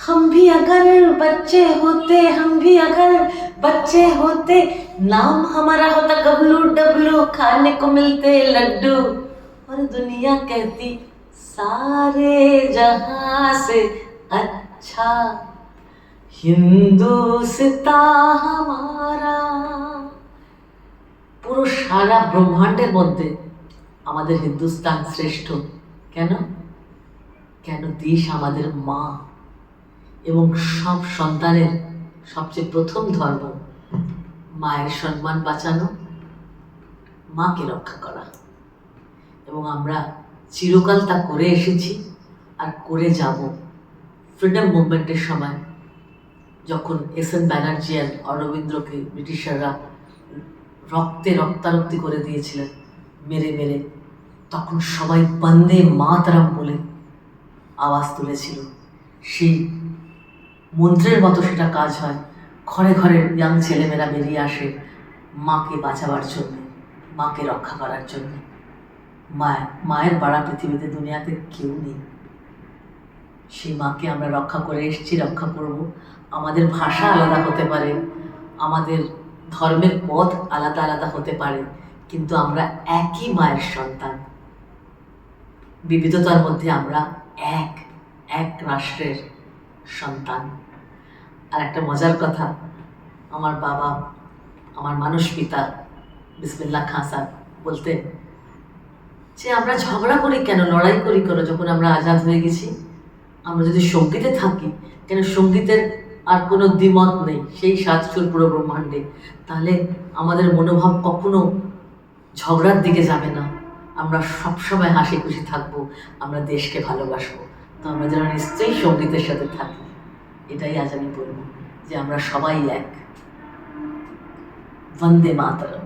हम भी अगर बच्चे होते हम भी अगर बच्चे होते नाम हमारा होता गबलू डबलू खाने को मिलते लड्डू और दुनिया कहती सारे जहां से अच्छा হিন্দুস্তা হামারা পুরো সারা ব্রহ্মাণ্ডের মধ্যে আমাদের হিন্দুস্তান শ্রেষ্ঠ কেন কেন দেশ আমাদের মা এবং সব সন্তানের সবচেয়ে প্রথম ধর্ম, মায়ের সম্মান বাঁচানো, মাকে রক্ষা করা। এবং আমরা চিরকাল তা করে এসেছি আর করে যাব। ফ্রিডম মুভমেন্টের সময় যখন এস এন ব্যানার্জি আর অরবিন্দ্রকে ব্রিটিশাররা রক্তে রক্তারক্তি করে দিয়েছিলেন, মেরে মেরে, তখন সবাই বন্দে মাতরম বলে আওয়াজ তুলেছিল। সেই মন্ত্রের মতো সেটা কাজ হয়। ঘরে ঘরে ইয়াং ছেলেমেয়েরা বেরিয়ে আসে মাকে বাঁচাবার জন্য, মাকে রক্ষা করার জন্য। মায়ের মায়ের বাড়া পৃথিবীতে দুনিয়াতে কেউ নেই। সেই মাকে আমরা রক্ষা করে এসেছি, রক্ষা করব। আমাদের ভাষা আলাদা হতে পারে, আমাদের ধর্মের পথ আলাদা আলাদা হতে পারে, কিন্তু আমরা একই মায়ের সন্তান। বিবিধতার মধ্যে আমরা এক এক রাষ্ট্রের সন্তান। আর একটা মজার কথা, আমার বাবা, আমার মানুষ পিতা বিসমিল্লা খাঁ সাহেব বলতেন, যে আমরা ঝগড়া করি কেন, লড়াই করি কেন, যখন আমরা আজাদ হয়ে গেছি, আমরা যদি সঙ্গীতে থাকি, কেন সঙ্গীতের আর কোনো দ্বিমত নেই, সেই সাতচুর পুরো ব্রহ্মাণ্ডে, তাহলে আমাদের মনোভাব কখনো ঝগড়ার দিকে যাবে না। আমরা সবসময় হাসি খুশি থাকব, আমরা দেশকে ভালোবাসবো। তো আমরা যেন নিশ্চয়ই সঙ্গীতের সাথে থাকি, এটাই আজ আমি বলব যে আমরা সবাই এক। বন্দে মাতরম।